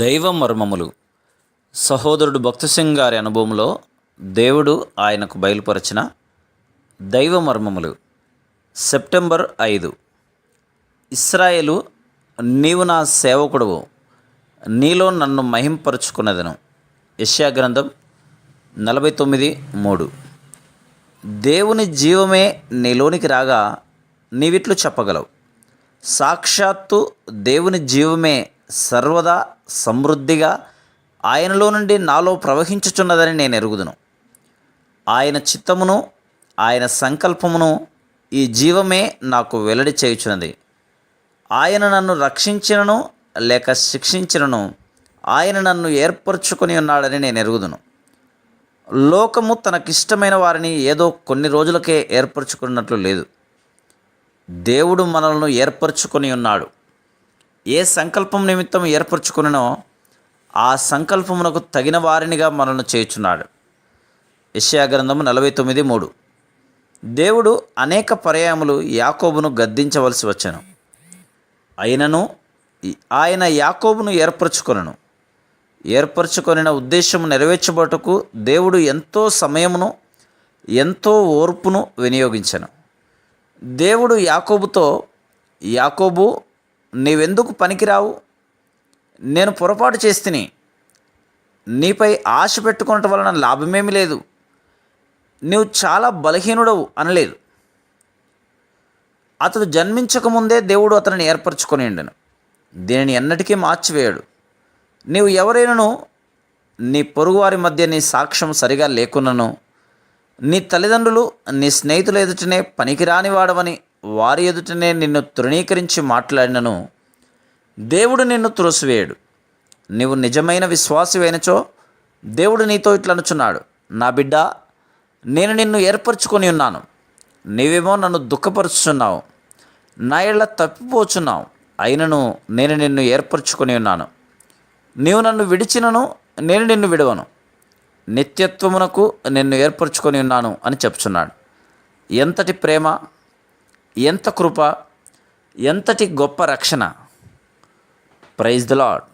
దైవ మర్మములు. సహోదరుడు భక్తసింగ్ గారి అనుభవంలో దేవుడు ఆయనకు బయలుపరచిన దైవ మర్మములు. సెప్టెంబర్ ఐదు. ఇస్రాయేలు నీవు నా సేవకుడువు. నీలో నన్ను మహింపరుచుకున్నదను యెషయా గ్రంథం నలభై తొమ్మిది మూడు. దేవుని జీవమే నీలోనికి రాగా నీవిట్లు చెప్పగలవు. సాక్షాత్తు దేవుని జీవమే సర్వదా సమృద్ధిగా ఆయనలో నుండి నాలో ప్రవహించుచున్నదని నేను ఎరుగుదును. ఆయన చిత్తమును ఆయన సంకల్పమును ఈ జీవమే నాకు వెల్లడి చేయుచున్నది. ఆయన నన్ను రక్షించినను లేక శిక్షించినను ఆయన నన్ను ఏర్పరచుకొని ఉన్నాడని నేను ఎరుగుదును. లోకము తనకిష్టమైన వారిని ఏదో కొన్ని రోజులకే ఏర్పరచుకున్నట్లు లేదు. దేవుడు మనల్ని ఏర్పరచుకొని ఉన్నాడు. ఏ సంకల్పం నిమిత్తం ఏర్పరచుకునో ఆ సంకల్పమునకు తగిన వారినిగా మనల్ని చేయుచున్నాడు. యశ్యాగ్రంథము నలభై తొమ్మిది మూడు. దేవుడు అనేక పర్యాములు యాకోబును గద్దించవలసి వచ్చాను. అయినను ఆయన యాకోబును ఏర్పరచుకొనను. ఏర్పరచుకొనిన ఉద్దేశము నెరవేర్చబటకు దేవుడు ఎంతో సమయమును ఎంతో ఓర్పును వినియోగించను. దేవుడు యాకోబుతో యాకోబు నీవెందుకు పనికిరావు? నేను పొరపాటు చేస్తిని. నీపై ఆశ పెట్టుకోవటం వలన లాభమేమి లేదు. నీవు చాలా బలహీనుడవు అనలేదు. అతడు జన్మించకముందే దేవుడు అతనిని ఏర్పరచుకొని ఉండను. దీనిని ఎన్నటికీ మార్చివేయడు. నీవు ఎవరైనాను నీ పొరుగువారి మధ్య నీ సాక్ష్యం సరిగా లేకున్నను నీ తల్లిదండ్రులు నీ స్నేహితుల ఎదుటనే పనికిరాని వాడవని వారి ఎదుటనే నిన్ను తృణీకరించి మాట్లాడినను. దేవుడు నిన్ను త్రోసివేయడు. నీవు నిజమైన విశ్వాసమైనచో దేవుడు నీతో ఇట్లనుచున్నాడు నా బిడ్డ నేను నిన్ను ఏర్పరచుకొని ఉన్నాను. నీవేమో నన్ను దుఃఖపరుచుచున్నావు. నా ఇళ్ళ తప్పిపోచున్నావు. అయినను నేను నిన్ను ఏర్పరచుకొని ఉన్నాను. నీవు నన్ను విడిచినను నేను నిన్ను విడవను. నిత్యత్వమునకు నిన్ను ఏర్పరచుకొని ఉన్నాను అని చెప్తున్నాడు. ఎంతటి ప్రేమ? ఎంత కృప ఎంతటి గొప్ప రక్షణ. Praise the lord